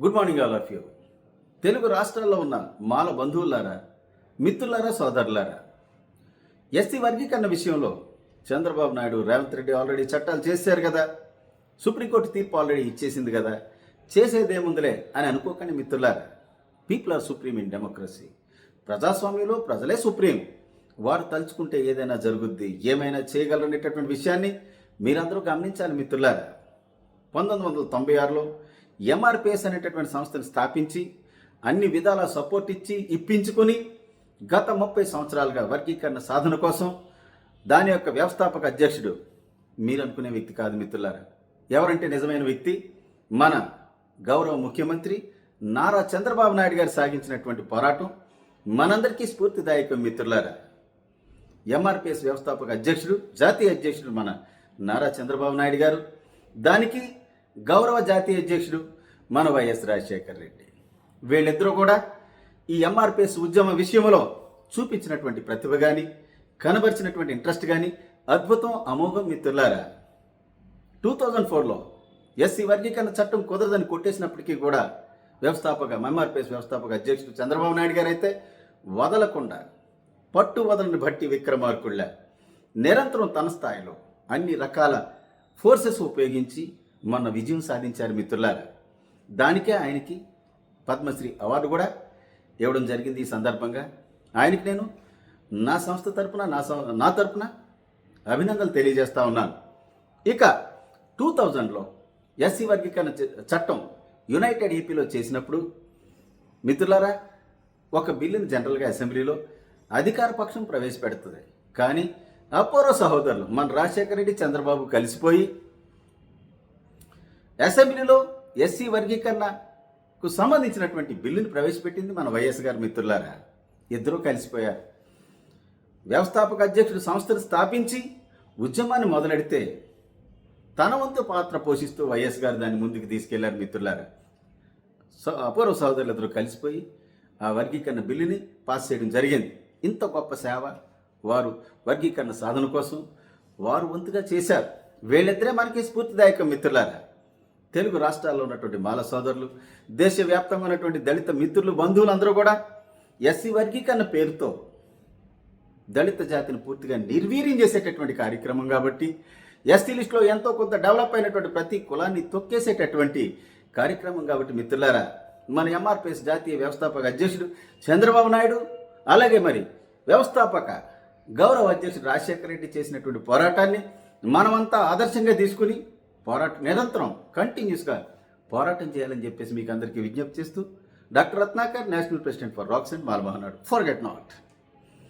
Good morning all of you Telugu రాష్ట్రాల్లో ఉన్న మాల బంధువులారా మిత్రులారా సోదరులారా ఎస్సీ వర్గీకరణ విషయంలో చంద్రబాబు నాయుడు రేవంత్ రెడ్డి ఆల్రెడీ చట్టాలు చేశారు కదా. సుప్రీంకోర్టు తీర్పు ఆల్రెడీ ఇచ్చేసింది కదా. చేసేదేముందిలే అని అనుకోకండి మిత్రులారా. People are supreme in democracy ప్రజాస్వామ్యంలో ప్రజలే సుప్రీం వారు తలుచుకుంటే ఏదైనా జరుగుద్ది ఏమైనా చేయగలరనేటటువంటి విషయాన్ని మీరందరూ గమనించాలి మిత్రులారా. పంతొమ్మిది వందల తొంభై ఆరులో ఎంఆర్పిఎస్ అనేటటువంటి సంస్థను స్థాపించి అన్ని విధాల సపోర్ట్ ఇచ్చి ఇప్పించుకొని గత ముప్పై సంవత్సరాలుగా వర్గీకరణ సాధన కోసం దాని యొక్క వ్యవస్థాపక అధ్యక్షుడు మీరు అనుకునే వ్యక్తి కాదు మిత్రులారా. ఎవరంటే నిజమైన వ్యక్తి? మన గౌరవ ముఖ్యమంత్రి నారా చంద్రబాబు నాయుడు గారు సాగించినటువంటి పోరాటం మనందరికీ స్ఫూర్తిదాయకం మిత్రులారా. ఎంఆర్పిఎస్ వ్యవస్థాపక అధ్యక్షుడు జాతీయ అధ్యక్షుడు మన నారా చంద్రబాబు నాయుడు గారు. దానికి గౌరవ జాతీయ అధ్యక్షుడు మన వైఎస్ రాజశేఖర్ రెడ్డి. వీళ్ళిద్దరూ కూడా ఈ ఎంఆర్పిఎస్ ఉద్యమ విషయంలో చూపించినటువంటి ప్రతిభ కానీ కనబరిచినటువంటి ఇంట్రెస్ట్ కానీ అద్భుతం అమోఘం మిత్రులారా. టూ థౌజండ్ ఫోర్లో ఎస్సీ వర్గీకరణ చట్టం కుదరదని కొట్టేసినప్పటికీ కూడా వ్యవస్థాపక ఎంఆర్పిఎస్ వ్యవస్థాపక అధ్యక్షుడు చంద్రబాబు నాయుడు గారు అయితే వదలకుండా పట్టు వదలని బట్టి విక్రమార్కుళ్ళ నిరంతరం తన స్థాయిలో అన్ని రకాల ఫోర్సెస్ ఉపయోగించి మొన్న విజయం సాధించారు మిత్రులారా. దానికే ఆయనకి పద్మశ్రీ అవార్డు కూడా ఇవ్వడం జరిగింది ఈ సందర్భంగా. ఆయనకి నేను నా సంస్థ తరపున నా సం- నా తరపున అభినందనలు తెలియజేస్తా ఉన్నాను. ఇక టూ థౌజండ్లో ఎస్సీ వర్గీకరణ చట్టం యునైటెడ్ ఏపీలో చేసినప్పుడు మిత్రులారా ఒక బిల్లుని జనరల్గా అసెంబ్లీలో అధికార పక్షం ప్రవేశపెడుతుంది. కానీ అపూర్వ సహోదరులు మన రాజశేఖర రెడ్డి చంద్రబాబు కలిసిపోయి అసెంబ్లీలో ఎస్సీ వర్గీకరణకు సంబంధించినటువంటి బిల్లుని ప్రవేశపెట్టింది మన వైఎస్ గారి మిత్రులారా. ఇద్దరూ కలిసిపోయారు. వ్యవస్థాపక అధ్యక్షుడు సంస్థను స్థాపించి ఉద్యమాన్ని మొదలెడితే తన వంతు పాత్ర పోషిస్తూ వైఎస్ గారు దాన్ని ముందుకు తీసుకెళ్ళారు మిత్రులారా. సో అపూర్వ సహోదరులు ఇద్దరు కలిసిపోయి ఆ వర్గీకరణ బిల్లుని పాస్ చేయడం జరిగింది. ఇంత గొప్ప సేవ వారు వర్గీకరణ సాధన కోసం వారు వంతుగా చేశారు. వీళ్ళిద్దరే మనకి స్ఫూర్తిదాయక మిత్రులారా. తెలుగు రాష్ట్రాల్లో ఉన్నటువంటి మాల సోదరులు దేశవ్యాప్తంగా ఉన్నటువంటి దళిత మిత్రులు బంధువులు అందరూ కూడా ఎస్సీ వర్గీకరణ పేరుతో దళిత జాతిని పూర్తిగా నిర్వీర్యం చేసేటటువంటి కార్యక్రమం కాబట్టి ఎస్టీ లిస్టులో ఎంతో కొంత డెవలప్ అయినటువంటి ప్రతి కులాన్ని తొక్కేసేటటువంటి కార్యక్రమం కాబట్టి మిత్రులారా మన ఎంఆర్పిఎస్ జాతీయ వ్యవస్థాపక అధ్యక్షుడు చంద్రబాబు నాయుడు అలాగే మరి వ్యవస్థాపక గౌరవ అధ్యక్షుడు రాజశేఖర రెడ్డి చేసినటువంటి పోరాటాన్ని మనమంతా ఆదర్శంగా తీసుకుని పోరాటం నిరంతరం కంటిన్యూస్గా పోరాటం చేయాలని చెప్పేసి మీకు అందరికీ విజ్ఞప్తి చేస్తూ doctor Ratnakar national president for rocks and Mala Mahanadu forget not